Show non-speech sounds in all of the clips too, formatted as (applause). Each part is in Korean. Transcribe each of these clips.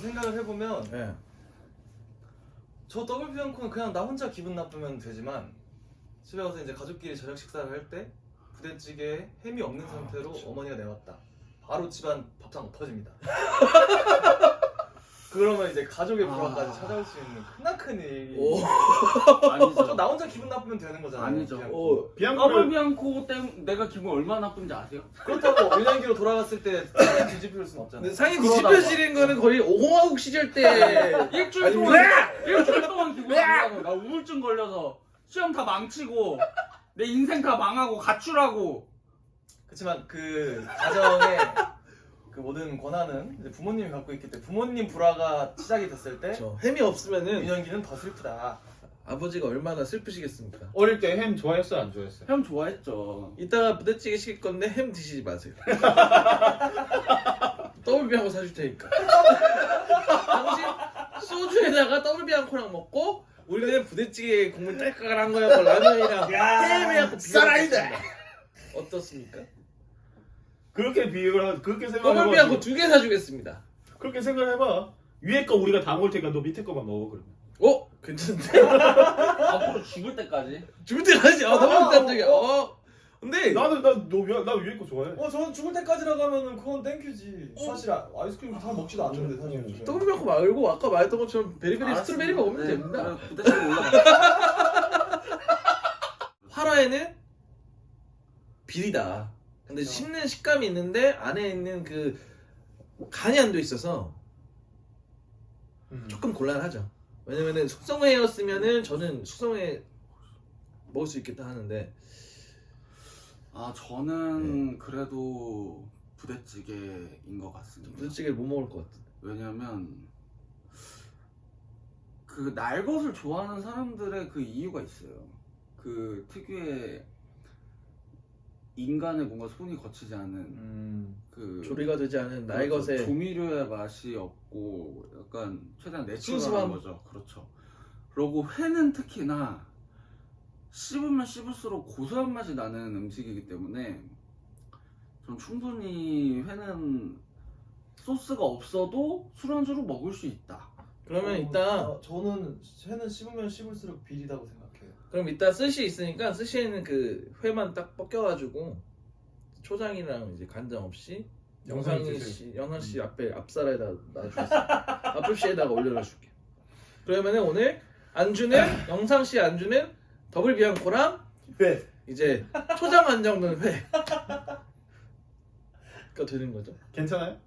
생각을 해보면 예. 저 더블 비앙코는 그냥 나 혼자 기분 나쁘면 되지만 집에 가서 이제 가족끼리 저녁 식사를 할 때 부대찌개에 햄이 없는 상태로 어머니가 내왔다. 바로 집안 밥상 터집니다. 그러면 이제 가족의 불화까지 아. 찾아올 수 있는 크나큰. 나 혼자 (laughs) 기분 나쁘면 되는 거잖아요. 아니죠. 그냥. 오. 더블 비앙코를 비앙코 때문에 내가 기분 얼마나 나쁜지 아세요? 그렇다고 유년기로 돌아갔을 때 상에 뒤집힐 수는 없잖아요. 근데 상이 그러다가. 뒤집혀지는 거는 거의 오공화국 시절 때 (laughs) 일주일 동안 왜? 일주일 동안 기분 안 좋아서 나 우울증 걸려서 시험 다 망치고 내 인생 다 망하고 가출하고 그렇지만 그 가정의 그 모든 권한은 이제 부모님이 갖고 있기 때문에 부모님 불화가 시작이 됐을 때 저 햄이 없으면은 유년기는 더 슬프다. 아버지가 얼마나 슬프시겠습니까? 어릴 때 햄 좋아했어요 안 좋아했어요? 형 좋아했죠. 이따가 부대찌개 시킬 건데 햄 드시지 마세요. (laughs) 더블비앙코 사줄 테니까. 당신 소주에다가 더블비앙코랑 먹고 우리는 부대찌개 국물 딸깍한 거하고 라면이랑 햄이랑 살아있네. 어떻습니까? 그렇게 비교를 그렇게 생각해봐. 더블비앙코 두개 사주겠습니다. 그렇게 생각해봐. 위에 거 우리가 다 먹을 테니까 너 밑에 거만 먹어 그러면. 어? 괜찮은데? (laughs) 앞으로 죽을 때까지. 죽을 때까지 아 너무 깜짝이야. 어? 근데 나는 나너나 위에 거 좋아해. 어 저는 죽을 때까지라고 하면은 그건 땡큐지. 사실 아, 아이스크림 다 먹지도 않는데 사실. 더블비앙코 말고 아까 말했던 것처럼 베리베리. 스트로베리 먹으면 네, 됩니다. 부대찌개 올라가. 화라에는 비리다. 근데. 씹는 식감이 있는데 안에 있는 그 간이 안 돼 있어서 음. 조금 곤란하죠. 왜냐면은 숙성회였으면은 저는 숙성회 먹을 수 있겠다 하는데 아 저는 그래도 부대찌개인 것 같습니다. 부대찌개를 못 먹을 것 같아. 왜냐면 그 날 것을 좋아하는 사람들의 그 이유가 있어요. 그 특유의 인간의 뭔가 손이 거치지 않은 음. 그 조리가 되지 않은 나의 그렇죠. 것에 조미료의 맛이 없고 약간 최대한 내추럴한 순수함. 거죠. 그렇죠. 그리고 회는 특히나 씹으면 씹을수록 고소한 맛이 나는 음식이기 때문에 전 충분히 회는 소스가 없어도 술안주로 먹을 수 있다. 그러면 어, 이따 어, 저는 회는 씹으면 씹을수록 비리다고 생각해요. 그럼 이따 스시 있으니까 스시에는 그 회만 딱 벗겨가지고 초장이랑 이제 간장 없이 영상이. 씨, 영상 씨 앞에 앞살에다 놔주세요. 앞접시에다가 올려줄게. 그러면은 오늘 안주는 영상 씨 안주는 더블 비앙코랑 회. 이제 초장 간장 넣은 회. 가 되는 거죠. 괜찮아요?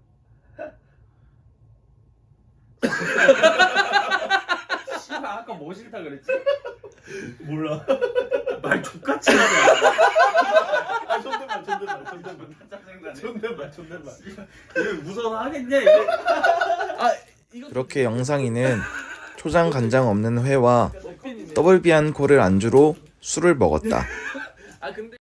(laughs) 아까 뭐 싫다 그랬지? 몰라. 말 족같이 하네. 아 존댓말 존댓말 존댓말 짜증나네. 존댓말 존댓말. 이거 무서워 하겠냐 이게? 아 이거 그렇게 영상이는 초장 간장 없는 회와 덕빈이네. 더블 비안 코를 안주로 술을 먹었다. 아 근데